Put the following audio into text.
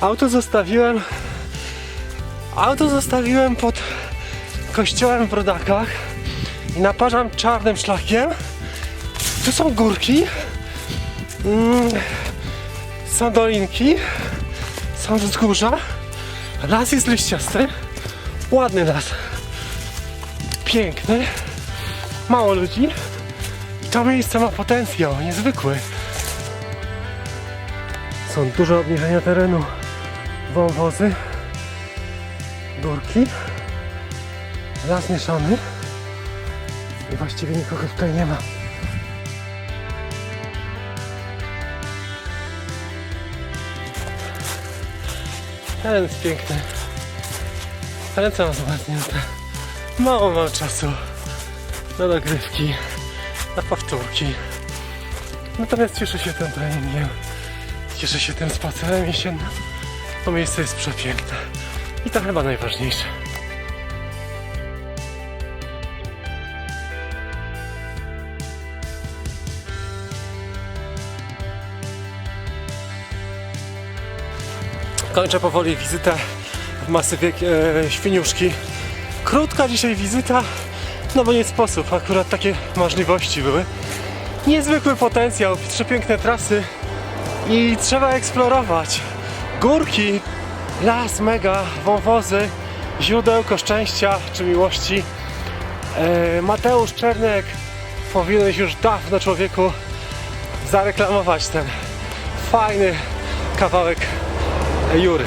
Auto zostawiłem. Auto zostawiłem pod kościołem w Brodakach i naparzam czarnym szlakiem. Tu są górki. Mm, są dolinki. Są wzgórza. Las jest liściasty. Ładny las. Piękny. Mało ludzi. I to miejsce ma potencjał niezwykły. Są duże obniżenia terenu. Wąwozy. Górki. Las mieszany. I właściwie nikogo tutaj nie ma. Teren jest piękny. Ręce mam zamknięte. Mało mam czasu na dogrywki, na powtórki. Natomiast cieszę się tym treningiem. Cieszę się tym spacerem jesiennym. To miejsce jest przepiękne. I to chyba najważniejsze. Kończę powoli wizytę w masywie e, Świniuszki. Krótka dzisiaj wizyta, no bo nie sposób, akurat takie możliwości były. Niezwykły potencjał, przepiękne trasy i trzeba eksplorować. Górki, las mega, wąwozy, źródełko szczęścia czy miłości. E, Mateusz Czernek powinieneś już dawno człowieku zareklamować ten fajny kawałek Jury.